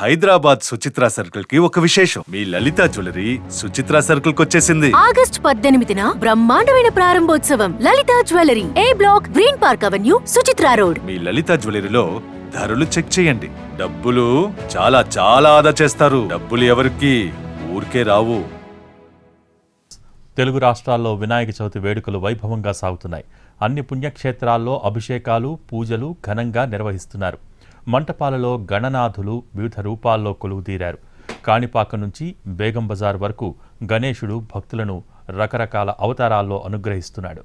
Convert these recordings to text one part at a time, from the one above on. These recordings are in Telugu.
హైదరాబాద్ సుచిత్ర సర్కిల్కి ఒక విశేషం. మీ లలిత జ్యువెలరీ సుచిత్ర సర్కిల్కి వచ్చేసింది ఆగస్ట్ పద్దెనిమిదిన బ్రహ్మాండమైన ప్రారంభోత్సవం. Lalitha jewellery. A block? Green park avenue Suchitra road. మీ లలిత జ్యువెలరీలో ధరలు చెక్ చేయండి. డబ్బులు చాలా చాలా ఆదా చేస్తారు. డబ్బులు ఎవరికి? ఊరికే రావు. తెలుగు రాష్ట్రాల్లో వినాయక చవితి వేడుకలు వైభవంగా సాగుతున్నాయి. అన్ని పుణ్యక్షేత్రాల్లో అభిషేకాలు పూజలు ఘనంగా నిర్వహిస్తున్నారు. మంటపాలలో గణనాథులు వివిధ రూపాల్లో కొలువుదీరారు కాణిపాక నుంచి బేగం బజార్ వరకు గణేశుడు భక్తులను రకరకాల అవతారాల్లో అనుగ్రహిస్తున్నాడు.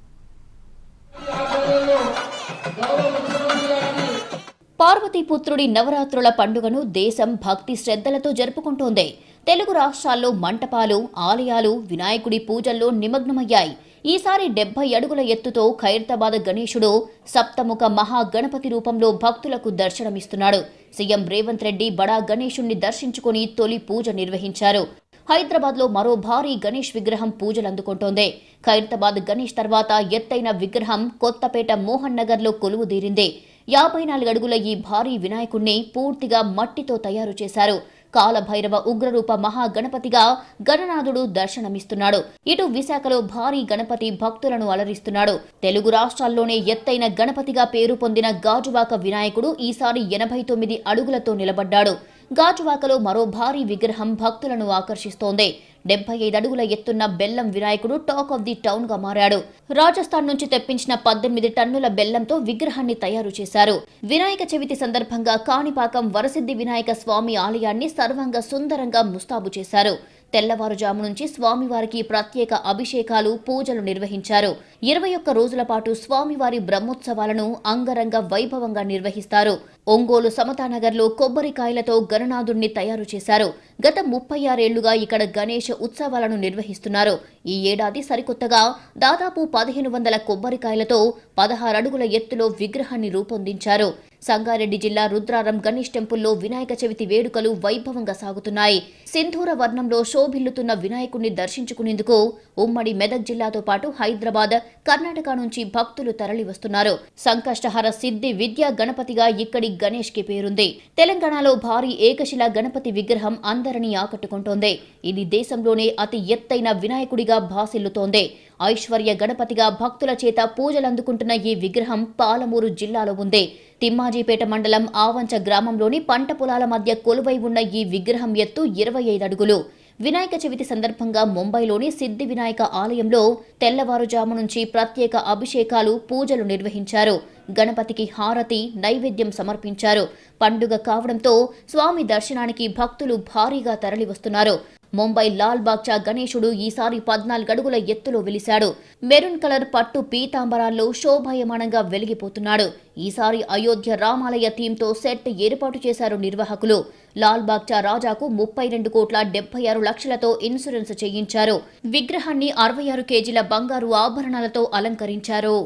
పార్వతీపుత్రుడి నవరాత్రుల పండుగను దేశం భక్తి శ్రద్ధలతో జరుపుకుంటోంది. తెలుగు రాష్ట్రాల్లో మంటపాలు ఆలయాలు వినాయకుడి పూజల్లో నిమగ్నమయ్యాయి. ఈసారి డెబ్బై అడుగుల ఎత్తుతో ఖైరతాబాద్ గణేశుడు సప్తముఖ మహాగణపతి రూపంలో భక్తులకు దర్శనమిస్తున్నాడు. సీఎం రేవంత్ రెడ్డి బడా గణేశుణ్ణి దర్శించుకుని తొలి పూజ నిర్వహించారు. హైదరాబాద్లో మరో భారీ గణేష్ విగ్రహం పూజలు అందుకుంటోంది ఖైరతాబాద్ గణేష్ తర్వాత ఎత్తైన విగ్రహం కొత్తపేట మోహన్ నగర్లో కొలువుదీరింది. యాభై నాలుగు అడుగుల ఈ భారీ వినాయకుణ్ణి పూర్తిగా మట్టితో తయారు చేశారు. కాలభైరవ ఉగ్రరూప మహాగణపతిగా గణనాథుడు దర్శనమిస్తున్నాడు. ఇటు విశాఖలో భారీ గణపతి భక్తులను అలరిస్తున్నాడు. తెలుగు రాష్ట్రాల్లోనే ఎత్తైన గణపతిగా పేరు పొందిన గాజువాక వినాయకుడు ఈసారి ఎనభై తొమ్మిది అడుగులతో నిలబడ్డాడు. గాజువాకలో మరో భారీ విగ్రహం భక్తులను ఆకర్షిస్తోంది. డెబ్బై ఐదు అడుగుల ఎత్తున్న బెల్లం వినాయకుడు టాక్ ఆఫ్ ది టౌన్గా మారాడు. రాజస్థాన్ నుంచి తెప్పించిన పద్దెనిమిది టన్నుల బెల్లంతో విగ్రహాన్ని తయారు చేశారు. వినాయక చవితి సందర్భంగా కాణిపాకం వరసిద్ధి వినాయక స్వామి ఆలయాన్ని సర్వంగా సుందరంగా ముస్తాబు చేశారు. తెల్లవారుజాము నుంచి స్వామివారికి ప్రత్యేక అభిషేకాలు పూజలు నిర్వహించారు. ఇరవై ఒక్క రోజుల పాటు స్వామివారి బ్రహ్మోత్సవాలను అంగరంగ వైభవంగా నిర్వహిస్తారు. ఒంగోలు సమతానగర్లో కొబ్బరికాయలతో గణనాథుణ్ణి తయారు చేశారు. గత ముప్పై ఆరేళ్ళుగా ఇక్కడ గణేష్ ఉత్సవాలను నిర్వహిస్తున్నారు. ఈ ఏడాది సరికొత్తగా దాదాపు పదిహేను వందల కొబ్బరికాయలతో పదహారు అడుగుల ఎత్తులో విగ్రహాన్ని రూపొందించారు. సంగారెడ్డి జిల్లా రుద్రారం గణేష్ టెంపుల్లో వినాయక చవితి వేడుకలు వైభవంగా సాగుతున్నాయి. సింధూర వర్ణంలో శోభిల్లుతున్న వినాయకుణ్ణి దర్శించుకునేందుకు ఉమ్మడి మెదక్ జిల్లాతో పాటు హైదరాబాద్ కర్ణాటక నుంచి భక్తులు తరలివస్తున్నారు. సంకష్టహర సిద్ధి విద్యా గణపతిగా ఇక్కడి గణేష్కి పేరుంది. తెలంగాణలో భారీ ఏకశిలా గణపతి విగ్రహం అందరినీ ఆకట్టుకుంటోంది. ఇది దేశంలోనే అతి ఎత్తైన వినాయకుడిగా భాసిల్లుతోంది. ఐశ్వర్య గణపతిగా భక్తుల చేత పూజలందుకుంటున్న ఈ విగ్రహం పాలమూరు జిల్లాలో ఉంది. తిమ్మాజీపేట మండలం ఆవంచ గ్రామంలోని పంట పొలాల మధ్య కొలువై ఉన్న ఈ విగ్రహం ఎత్తు ఇరవై ఐదు అడుగులు. వినాయక చవితి సందర్భంగా ముంబైలోని సిద్ధి వినాయక ఆలయంలో తెల్లవారుజాము నుంచి ప్రత్యేక అభిషేకాలు పూజలు నిర్వహించారు. గణపతికి హారతి నైవేద్యం సమర్పించారు. పండుగ కావడంతో స్వామి దర్శనానికి భక్తులు భారీగా తరలివస్తున్నారు. ముంబై లాల్ బాగ్చా గణేశుడు ఈసారి పద్నాలుగు అడుగుల ఎత్తులో వెలిశాడు. మెరూన్ కలర్ పట్టు పీతాంబరాల్లో శోభాయమానంగా వెలిగిపోతున్నాడు. ఈసారి అయోధ్య రామాలయ థీమ్తో సెట్ ఏర్పాటు చేశారు నిర్వాహకులు. లాల్ బాగ్చా రాజాకు ముప్పై రెండు కోట్ల డెబ్బై ఆరు లక్షలతో ఇన్సూరెన్స్ చేయించారు. విగ్రహాన్ని అరవై ఆరు కేజీల బంగారు ఆభరణాలతో అలంకరించారు.